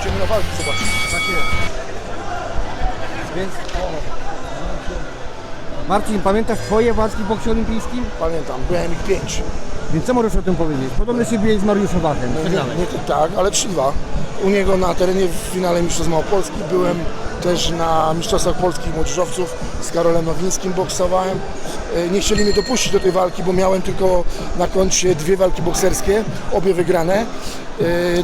Idziemy na walkę, zobacz. Tak jest. Więc... Marcin, pamiętasz twoje walki w boksie olimpijskim? Pamiętam, byłem ich pięć. Więc co możesz o tym powiedzieć? Podobno się biłeś z Mariuszem Wachem. Nie, nie, tak, ale 3-2. U niego na terenie w finale Mistrzostw Małopolski byłem też na Mistrzostwach Polskich Młodzieżowców z Karolem Nowińskim boksowałem. E, Nie chcieli mnie dopuścić do tej walki, bo miałem tylko na koncie dwie walki bokserskie, obie wygrane. E,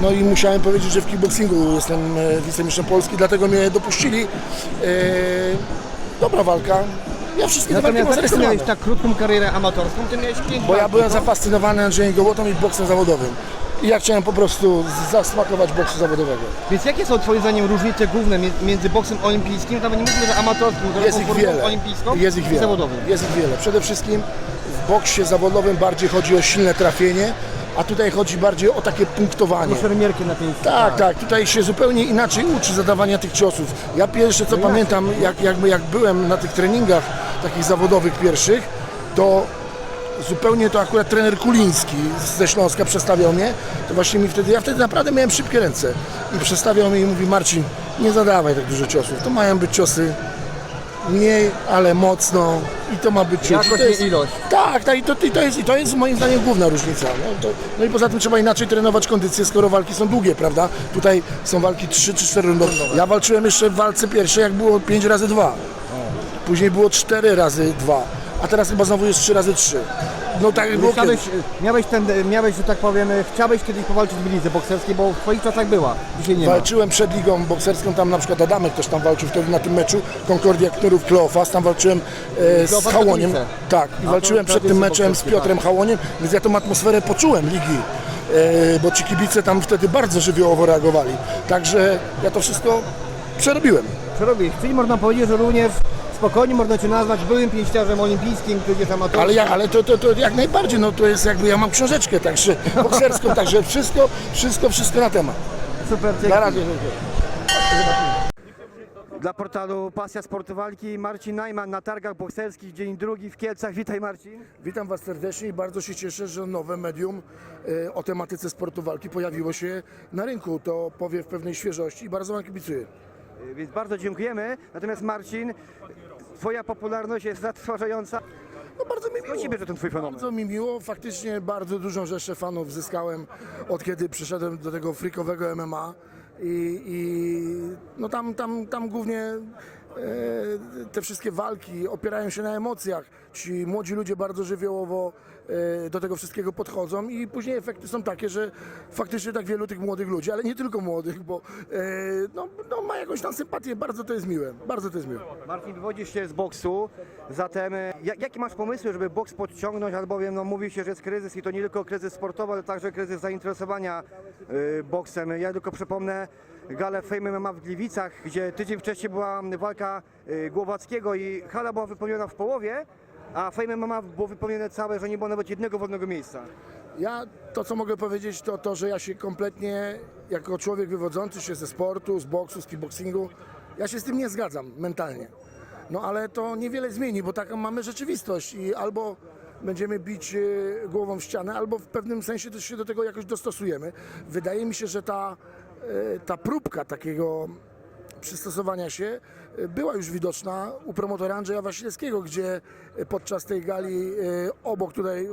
No i musiałem powiedzieć, że w kickboxingu jestem e, wicemistrzem Polski, dlatego mnie dopuścili. Dobra walka. Ja wszystkie Natomiast bokserskie miałeś tak krótką karierę amatorską, ty miałeś pięć Bo ja byłem no. zafascynowany Andrzejem Gołotą i boksem zawodowym. I ja chciałem po prostu zasmakować boksu zawodowego. Więc jakie są twoim zdaniem różnice główne między boksem olimpijskim, nawet nie mówimy, że amatorskim, tylko Jest ich formą wiele. olimpijską Jest ich i wiele. zawodowym. Jest ich wiele. Przede wszystkim w boksie zawodowym bardziej chodzi o silne trafienie, a tutaj chodzi bardziej o takie punktowanie. Szermierki na tej Tak, tak, tutaj się zupełnie inaczej uczy zadawania tych ciosów. Ja pierwsze co pamiętam, jak, jakby jak byłem na tych treningach takich zawodowych pierwszych, to zupełnie to akurat trener Kuliński ze Śląska przestawiał mnie, to właśnie mi wtedy, ja wtedy naprawdę miałem szybkie ręce i przestawiał mnie i mówi Marcin, nie zadawaj tak dużo ciosów, to mają być ciosy mniej, ale mocno i to ma być. Jakość, I to jest, nie ilość. tak, tak i, to, i, to jest, i to jest moim zdaniem główna różnica. No, to, no i poza tym trzeba inaczej trenować kondycję, skoro walki są długie, prawda? Tutaj są walki 3 czy 4 rundowe. Ja walczyłem jeszcze w walce pierwszej, jak było 5 razy 2. Później było 4 razy 2, a teraz chyba znowu jest 3 razy 3. No tak jak było Chciałeś, kiedyś. miałeś, ten, miałeś, że tak powiem, chciałeś kiedyś powalczyć w lidze bokserskiej, bo w twoich czasach była, dzisiaj nie ma. Walczyłem przed ligą bokserską, tam na przykład Adamek też tam walczył wtedy na tym meczu, Concordia Knurów Kleofas, tam walczyłem e, z Kleofas Hałoniem. Katowice. Tak, i walczyłem przed tym meczem z Piotrem Hałoniem, więc ja tą atmosferę poczułem ligi, e, bo ci kibice tam wtedy bardzo żywiołowo reagowali. Także ja to wszystko przerobiłem. Przerobiłeś, czyli można powiedzieć, że również spokojnie można Cię nazwać byłym pięściarzem olimpijskim, tudzież amatorskim. Ale, ja, ale to, to, to jak najbardziej, no to jest jakby, ja mam książeczkę także bokserską, także wszystko, wszystko, wszystko na temat. Super, dzięki. Na razie. Dla portalu Pasja Sportu Walki Marcin Najman na targach bokserskich, dzień drugi w Kielcach. Witaj Marcin. Witam Was serdecznie i bardzo się cieszę, że nowe medium e, o tematyce sportu walki pojawiło się na rynku. To powie w pewnej świeżości i bardzo Wam kibicuję. Więc bardzo dziękujemy. Natomiast Marcin, Twoja popularność jest zatrważająca. No bardzo mi miło. Się bierze ten Twój fenomen? Bardzo mi miło, faktycznie bardzo dużą rzeszę fanów zyskałem od kiedy przyszedłem do tego frikowego MMA i, i no tam, tam, tam głównie te wszystkie walki opierają się na emocjach. Ci młodzi ludzie bardzo żywiołowo e, do tego wszystkiego podchodzą i później efekty są takie, że faktycznie tak wielu tych młodych ludzi, ale nie tylko młodych, bo e, no, no, ma jakąś tam sympatię, bardzo to jest miłe, bardzo to jest miłe. Marcin, wywodzisz się z boksu, zatem e, ja- jakie masz pomysły, żeby boks podciągnąć, albowiem no, mówi się, że jest kryzys i to nie tylko kryzys sportowy, ale także kryzys zainteresowania boksem. Ja tylko przypomnę galę Fame MMA w Gliwicach, gdzie tydzień wcześniej była walka y, Głowackiego i hala była wypełniona w połowie, a Fame MMA było wypełnione całe, że nie było nawet jednego wolnego miejsca. Ja to, co mogę powiedzieć, to to, że ja się kompletnie, jako człowiek wywodzący się ze sportu, z boksu, z kickboxingu, ja się z tym nie zgadzam mentalnie. No ale to niewiele zmieni, bo taką mamy rzeczywistość i albo będziemy bić e, głową w ścianę, albo w pewnym sensie też się do tego jakoś dostosujemy. Wydaje mi się, że ta, ta próbka takiego przystosowania się e, była już widoczna u promotora Andrzeja Wasilewskiego, gdzie e, podczas tej gali e, obok tutaj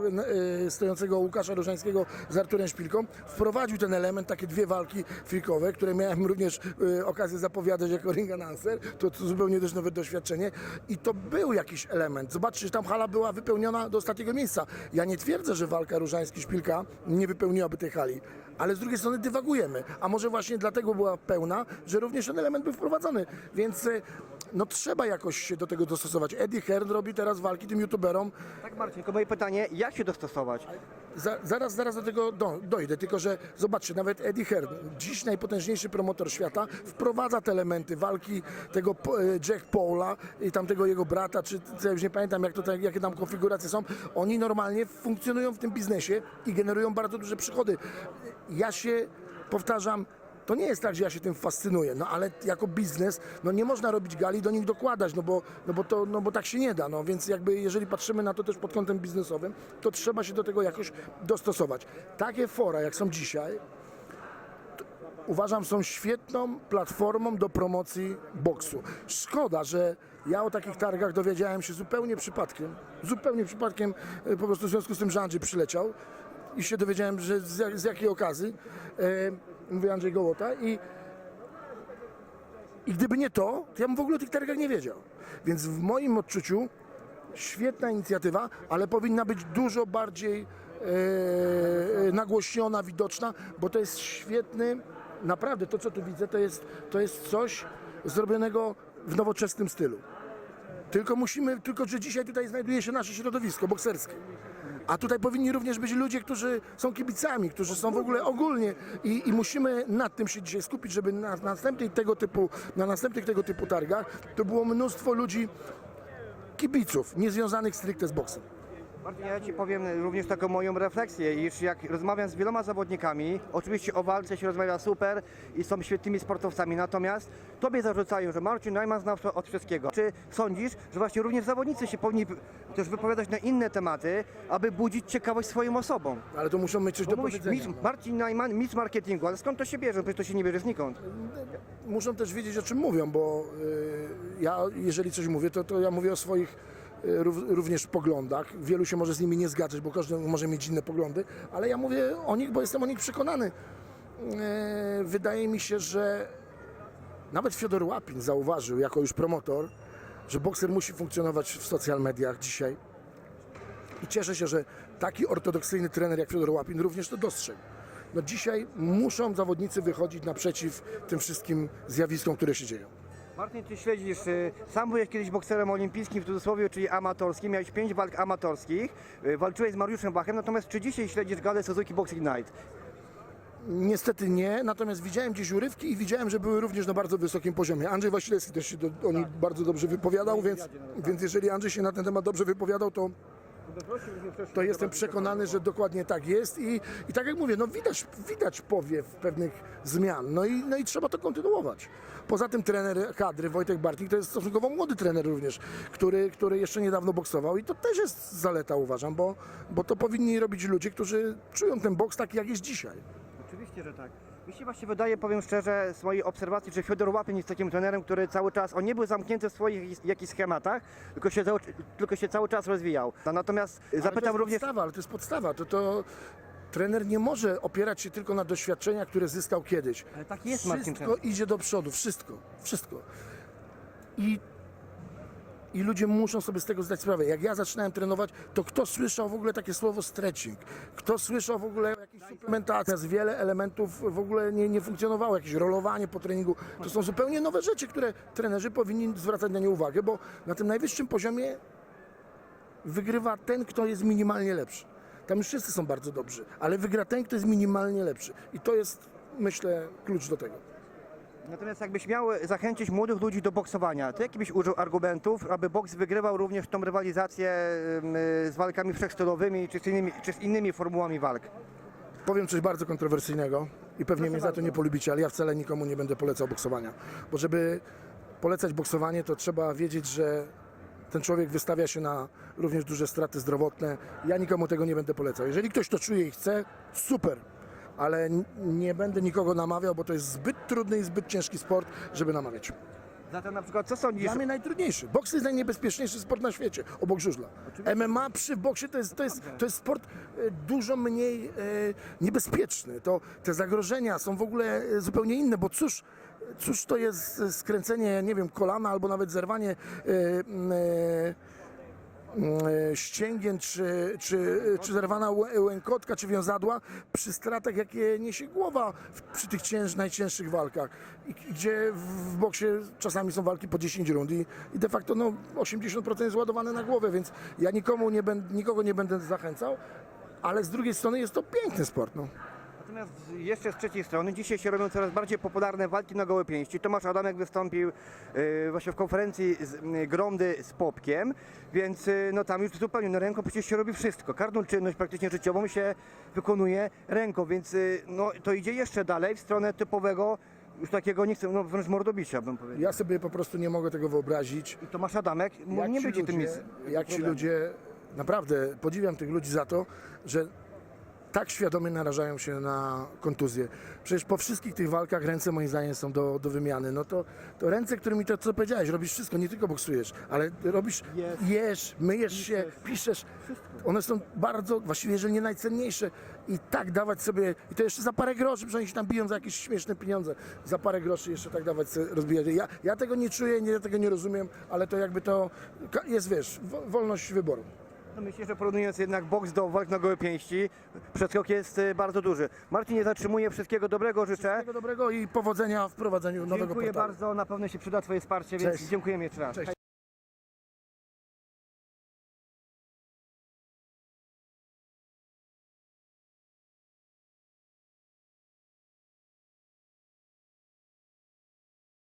e, stojącego Łukasza Różańskiego z Arturem Szpilką wprowadził ten element, takie dwie walki frikowe, które miałem również e, okazję zapowiadać jako ring announcer, to, to zupełnie też nowe doświadczenie i to był jakiś element. Zobaczcie, że tam hala była wypełniona do ostatniego miejsca. Ja nie twierdzę, że walka Różański-Szpilka nie wypełniłaby tej hali, ale z drugiej strony dywagujemy, a może właśnie dlatego była pełna, że również ten element był wprowadzony, więc e, no trzeba jakoś się do tego dostosować. Eddie Hearn robi teraz walki tym youtuberom, Tak Marcin, tylko moje pytanie, jak się dostosować? za, zaraz, zaraz do tego do, dojdę, tylko że zobaczcie, nawet Eddie Hearn, dziś najpotężniejszy promotor świata, wprowadza te elementy walki tego e, Jack Paula i tamtego jego brata, czy ja już nie pamiętam jak to, jakie tam konfiguracje są. Oni normalnie funkcjonują w tym biznesie i generują bardzo duże przychody. Ja się powtarzam, to nie jest tak, że ja się tym fascynuję, no ale jako biznes, no nie można robić gali, do nich dokładać, no bo, no bo, to, no bo tak się nie da, no więc jakby jeżeli patrzymy na to też pod kątem biznesowym, to trzeba się do tego jakoś dostosować. Takie fora, jak są dzisiaj, uważam są świetną platformą do promocji boksu. Szkoda, że ja o takich targach dowiedziałem się zupełnie przypadkiem, zupełnie przypadkiem, e, po prostu w związku z tym, że Andrzej przyleciał i się dowiedziałem, że z, z jakiej okazji, e, mówię Andrzej Gołota i i gdyby nie to, to ja bym w ogóle o tych targach nie wiedział. Więc w moim odczuciu świetna inicjatywa, ale powinna być dużo bardziej e, nagłośniona, widoczna, bo to jest świetny, naprawdę to co tu widzę, to jest, to jest coś zrobionego w nowoczesnym stylu. Tylko musimy, tylko że dzisiaj tutaj znajduje się nasze środowisko bokserskie. A tutaj powinni również być ludzie, którzy są kibicami, którzy są w ogóle ogólnie i, i musimy nad tym się dzisiaj skupić, żeby na, na następnych tego typu, na następnych tego typu targach to było mnóstwo ludzi, kibiców, niezwiązanych stricte z boksem. Martin, ja Ci powiem również taką moją refleksję, iż jak rozmawiam z wieloma zawodnikami, oczywiście o walce się rozmawia super i są świetnymi sportowcami, natomiast Tobie zarzucają, że Marcin Neumann znał od wszystkiego. Czy sądzisz, że właśnie również zawodnicy się powinni też wypowiadać na inne tematy, aby budzić ciekawość swoim osobom? Ale to muszą mieć coś Bo do mówisz, powiedzenia. mistrz, Marcin Neumann, mistrz marketingu, ale skąd to się bierze? Przecież to się nie bierze znikąd. muszą też wiedzieć o czym mówią, bo y, ja jeżeli coś mówię, to, to ja mówię o swoich y, rów- również poglądach. Wielu się może z nimi nie zgadzać, bo każdy może mieć inne poglądy, ale ja mówię o nich, bo jestem o nich przekonany. Y, Wydaje mi się, że nawet Fiodor Łapin zauważył jako już promotor, że bokser musi funkcjonować w social mediach dzisiaj. I cieszę się, że taki ortodoksyjny trener jak Fiodor Łapin również to dostrzegł. No dzisiaj muszą zawodnicy wychodzić naprzeciw tym wszystkim zjawiskom, które się dzieją. Martin, Ty śledzisz, y, sam byłeś kiedyś bokserem olimpijskim w cudzysłowie, czyli amatorskim, miałeś pięć walk amatorskich, y, walczyłeś z Mariuszem Bachem, natomiast czy dzisiaj śledzisz galę Suzuki Boxing Night? Niestety nie, natomiast widziałem gdzieś urywki i widziałem, że były również na bardzo wysokim poziomie. Andrzej Wasilewski też się do, o nich bardzo dobrze wypowiadał, więc, więc jeżeli Andrzej się na ten temat dobrze wypowiadał, to, to jestem przekonany, że dokładnie tak jest i, i tak jak mówię, no widać, widać powiew pewnych zmian, no i, no i trzeba to kontynuować. Poza tym trener kadry Wojtek Bartnik to jest stosunkowo młody trener również, który, który jeszcze niedawno boksował i to też jest zaleta uważam, bo, bo to powinni robić ludzie, którzy czują ten boks taki jak jest dzisiaj. Oczywiście, że tak. Mi się właśnie wydaje, powiem szczerze, z mojej obserwacji, że Fiodor Łapin jest takim trenerem, który cały czas, on nie był zamknięty w swoich jakichś schematach, tylko się, cały, tylko się cały czas rozwijał. Natomiast Ale to jest również... podstawa, ale to jest podstawa. To, to trener nie może opierać się tylko na doświadczeniach, które zyskał kiedyś. Ale tak jest, Marcin Wszystko idzie do przodu, wszystko, wszystko. I, I ludzie muszą sobie z tego zdać sprawę. Jak ja zaczynałem trenować, to kto słyszał w ogóle takie słowo stretching? Kto słyszał w ogóle o jakiejś suplementacji? Natomiast Wiele elementów w ogóle nie, nie funkcjonowało. Jakieś rolowanie po treningu. To są zupełnie nowe rzeczy, które trenerzy powinni zwracać na nie uwagę, bo na tym najwyższym poziomie wygrywa ten, kto jest minimalnie lepszy. Tam już wszyscy są bardzo dobrzy, ale wygra ten, kto jest minimalnie lepszy. I to jest, myślę, klucz do tego. Natomiast jakbyś miał zachęcić młodych ludzi do boksowania, to jaki byś użył argumentów, aby boks wygrywał również tą rywalizację ym, z walkami wszechstylowymi czy z innymi, czy z innymi formułami walk? Powiem coś bardzo kontrowersyjnego i pewnie mnie za to nie polubicie, ale ja wcale nikomu nie będę polecał boksowania. Bo żeby polecać boksowanie, to trzeba wiedzieć, że ten człowiek wystawia się na również duże straty zdrowotne. Ja nikomu tego nie będę polecał. Jeżeli ktoś to czuje i chce, super. Ale nie będę nikogo namawiał, bo to jest zbyt trudny i zbyt ciężki sport, żeby namawiać. Zatem na przykład co sądzisz? Dla mnie najtrudniejszy. Boks jest najniebezpieczniejszy sport na świecie, obok żużla. MMA przy boksie to jest, to jest, to jest sport e, dużo mniej e, niebezpieczny. To, te zagrożenia są w ogóle e, zupełnie inne, bo cóż, cóż to jest e, skręcenie, nie wiem, kolana albo nawet zerwanie e, e, ścięgien, czy, czy, czy zerwana łę- łękotka, czy wiązadła przy stratach, jakie niesie głowa w, przy tych cięż, najcięższych walkach. I, gdzie w, boksie czasami są walki po 10 rund i, i de facto no, 80% jest ładowane na głowę, więc ja nikomu nie będę, nikogo nie będę zachęcał. ale z drugiej strony jest to piękny sport. No. Natomiast jeszcze z trzeciej strony, dzisiaj się robią coraz bardziej popularne walki na gołe pięści. Tomasz Adamek wystąpił y, właśnie w konferencji z y, Gromdy z Popkiem, więc y, no tam już zupełnie, no ręką przecież się robi wszystko. Każdą czynność praktycznie życiową się wykonuje ręką, więc y, no to idzie jeszcze dalej w stronę typowego, już takiego, nie chcę, no wręcz mordobicia bym powiedział. Ja sobie po prostu nie mogę tego wyobrazić. I Tomasz Adamek no, Jak nie ci będzie tym ludzie, nic. Jak ci ludzie, naprawdę podziwiam tych ludzi za to, że tak świadomie narażają się na kontuzję. Przecież po wszystkich tych walkach ręce moim zdaniem są do, do wymiany. No to, to ręce, którymi to co powiedziałeś, robisz wszystko, nie tylko boksujesz, ale robisz, Jest. jesz, myjesz się, piszesz. One są bardzo, właściwie jeżeli nie najcenniejsze i tak dawać sobie, i to jeszcze za parę groszy, przecież oni się tam biją za jakieś śmieszne pieniądze, za parę groszy jeszcze tak dawać sobie rozbijać. Ja, ja tego nie czuję, nie, tego nie rozumiem, ale to jakby to jest, wiesz, wo- wolność wyboru. No myślę, że porównując jednak boks do walk na gołe pięści, przeskok jest y, bardzo duży. Marcin, nie zatrzymuję, wszystkiego dobrego życzę. Wszystkiego dobrego i powodzenia w prowadzeniu nowego Dziękuję portalu. bardzo, na pewno się przyda Twoje wsparcie, więc Cześć. dziękujemy jeszcze raz. Cześć.